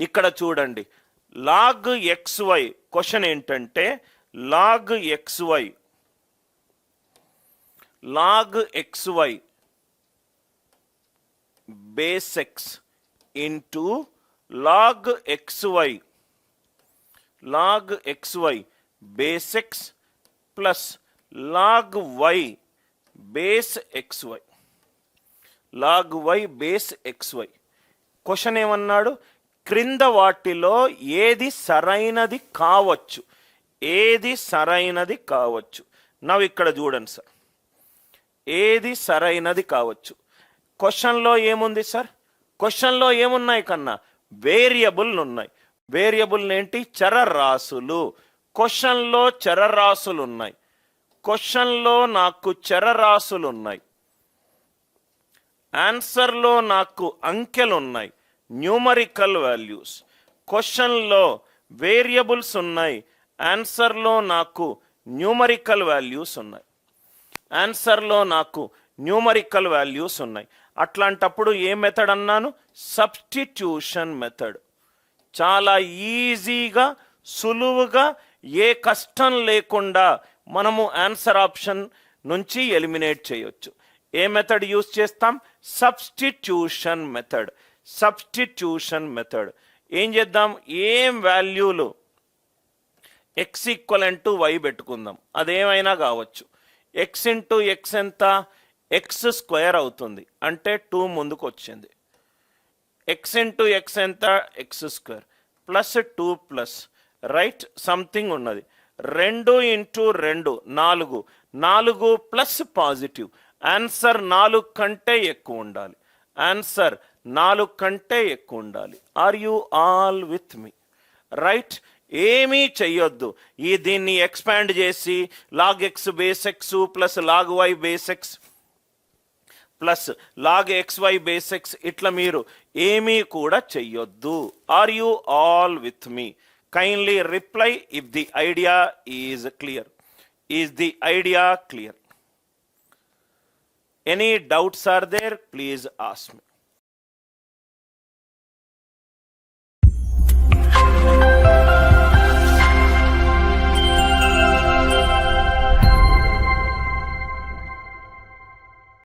ఇక్కడ చూడండి. Log x y question ఏంటంటే log x y log x y base x into log x y log x y base x plus log y base x y log y base x y question ఏమన్నాడు? క్రింద వాటిలో ఏది సరైనది కావచ్చు. ఏది సరైనది కావచ్చు. నవ్వు ఇక్కడ చూడండి సార్. ఏది సరైనది కావచ్చు. క్వశ్చన్లో ఏముంది సార్? క్వశ్చన్లో ఏమున్నాయి కన్నా? వేరియబుల్ ఉన్నాయి. వేరియబుల్ ఏంటి? చరరాశులు. క్వశ్చన్లో చరరాశులు ఉన్నాయి. క్వశ్చన్లో నాకు చరరాశులు ఉన్నాయి. ఆన్సర్లో నాకు అంకెలు ఉన్నాయి. Numerical values. క్వశ్చన్లో వేరియబుల్స్ ఉన్నాయి. ఆన్సర్లో నాకు న్యూమరికల్ వాల్యూస్ ఉన్నాయి. ఆన్సర్లో నాకు న్యూమరికల్ వాల్యూస్ ఉన్నాయి. అట్లాంటప్పుడు ఏ మెథడ్ అన్నాను? Substitution method. చాలా ఈజీగా సులువుగా ఏ కష్టం లేకుండా మనము ఆన్సర్ ఆప్షన్ నుంచి ఎలిమినేట్ చేయొచ్చు. ఏ మెథడ్ యూస్ చేస్తాం? Substitution method. సబ్స్టిట్యూషన్ మెథడ్ ఏం చేద్దాం? ఏం వాల్యూలు ఎక్స్ ఈక్వల్ టు వై పెట్టుకుందాం. అదేమైనా కావచ్చు. ఎక్స్ ఇంటూ ఎక్స్ ఎంత? ఎక్స్ స్క్వేర్ అవుతుంది. అంటే టూ ముందుకు వచ్చింది ఎక్స్ ఇంటూ ఎక్స్ ఎంత? X square plus two plus right something ఉన్నది. రెండు ఇంటూ రెండు. నాలుగు. నాలుగు ప్లస్ పాజిటివ్ ఆన్సర్ నాలుగు కంటే ఎక్కువ ఉండాలి. ఆన్సర్ నాలుగు కంటే ఎక్కువ ఉండాలి. Are you all with me right ఏమీ చెయ్యొద్దు. ఈ దీన్ని ఎక్స్పాండ్ చేసి log x base x plus log y base x plus log x y base x ఇట్లా మీరు ఏమీ కూడా చెయ్యొద్దు. Are you all with me kindly reply if the idea is clear is the idea clear any doubts are there please ఆస్మి